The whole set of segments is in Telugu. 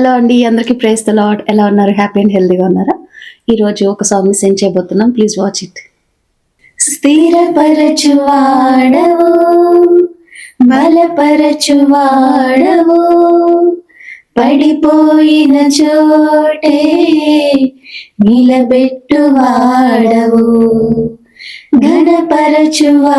హలో అండి అందరికీ ప్రేస్ ద లాడ్ ఎలా ఉన్నారు? హ్యాపీ అండ్ హెల్దీగా ఉన్నారా? ఈరోజు ఒక సాంగ్ని సెండ్ చేయబోతున్నాం. Please watch it. స్థిరపరచువాడవు బలపరచువాడవు పడిపోయిన చోటే నిలబెట్టువాడవు ఘనపరచువాడవు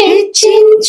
హెచ్చించువాడవు.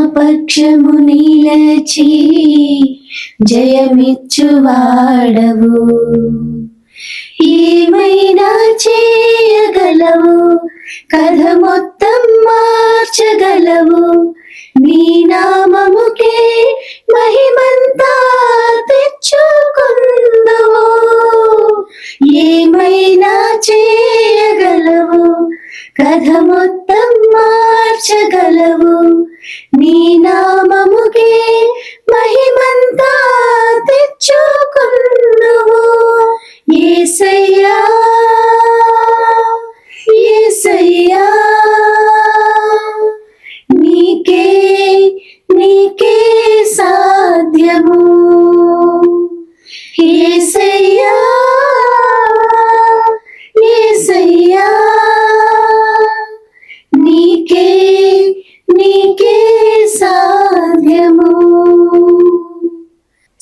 పక్షము నిలచి జయమిచ్చువాడవు. ఏమైనా చేయగలవు? కథ మొత్తం మార్చగలవు. నీ నామముకే నీ నామం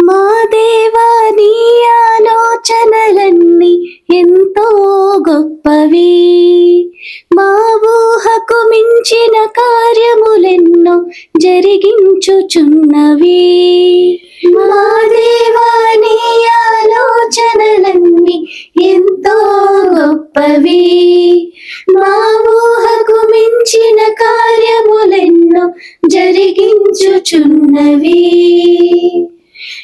మా దేవా నీ ఆలోచనలన్నీ ఎంతో గొప్పవి. మా ఊహకు మించిన కార్యములెన్నో జరిగించుచున్నవి. మా దేవా నీ ఆలోచనలన్నీ ఎంతో గొప్పవి. మా ఊహకు మించిన కార్యములెన్నో జరిగించుచున్నవి.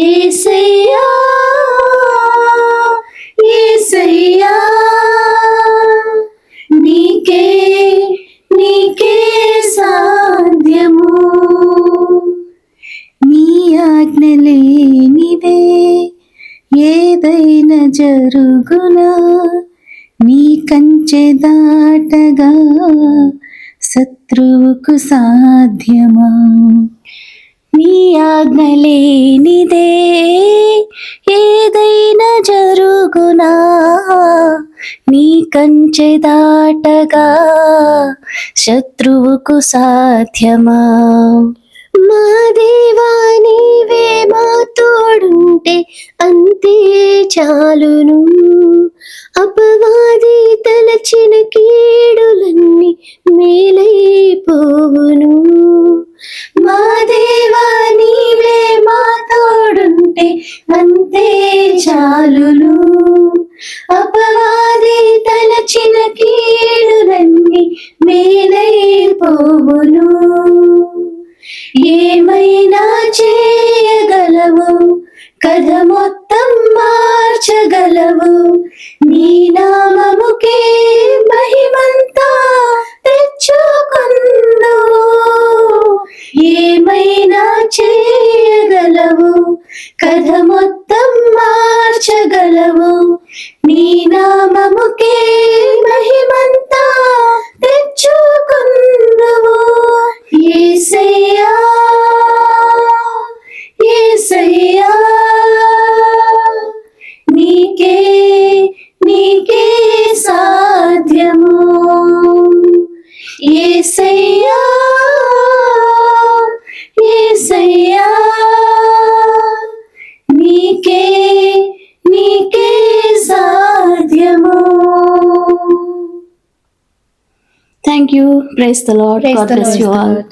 ఏసయ్యా ఏసయ్యా నీకే నీకే సాధ్యము. నీ ఆజ్ఞలేనిదే ఏదైనా జరుగునా? నీ కంచె దాటగా శత్రువుకు సాధ్యమా? నీ ఆజ్ఞ లేనిదే ఏదైనా జరుగునా? నీ కంచె దాటగా శత్రువుకు సాధ్యమా? మా దేవా నీవే మా తోడుంటే అంతే చాలును. అపవాది తలచిన కీడులన్నీ మేలైపోవు. తీర్చగలవు నీ నామముకే మహిమంతా తెచ్చుకుందు ఏమైనా చేయగలవు? కథ మొత్తం Thank you. Praise the Lord. Praise God the bless Lord you all.